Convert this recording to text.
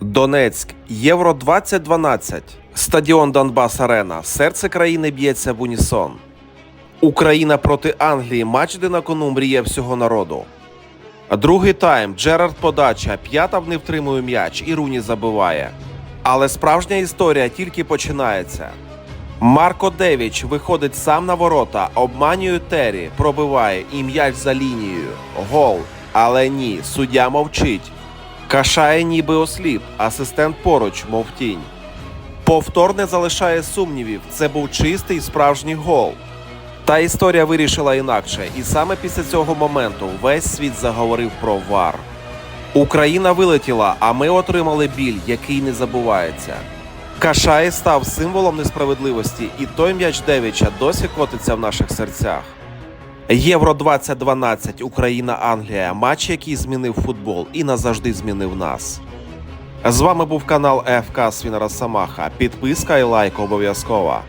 Донецьк, Євро 2012. Стадіон Донбас Арена. Серце країни б'ється в унісон. Україна проти Англії. Матч, де на кону мріє всього народу. Другий тайм. Джерард подача. П'ятав не втримує м'яч і Руні забиває. Але справжня історія тільки починається. Марко Девіч виходить сам на ворота, обманює Террі, пробиває і м'яч за лінією. Гол. Але ні, суддя мовчить. Кашає ніби осліп, асистент поруч, мов тінь. Повтор не залишає сумнівів. Це був чистий справжній гол. Та історія вирішила інакше, і саме після цього моменту весь світ заговорив про вар. Україна вилетіла, а ми отримали біль, який не забувається. Кашай став символом несправедливості, і той м'яч Девіча досі котиться в наших серцях. Євро 2012 Україна-Англія. Матч, який змінив футбол і назавжди змінив нас. З вами був канал ФК Свінера Самаха. Підписка і лайк обов'язкова.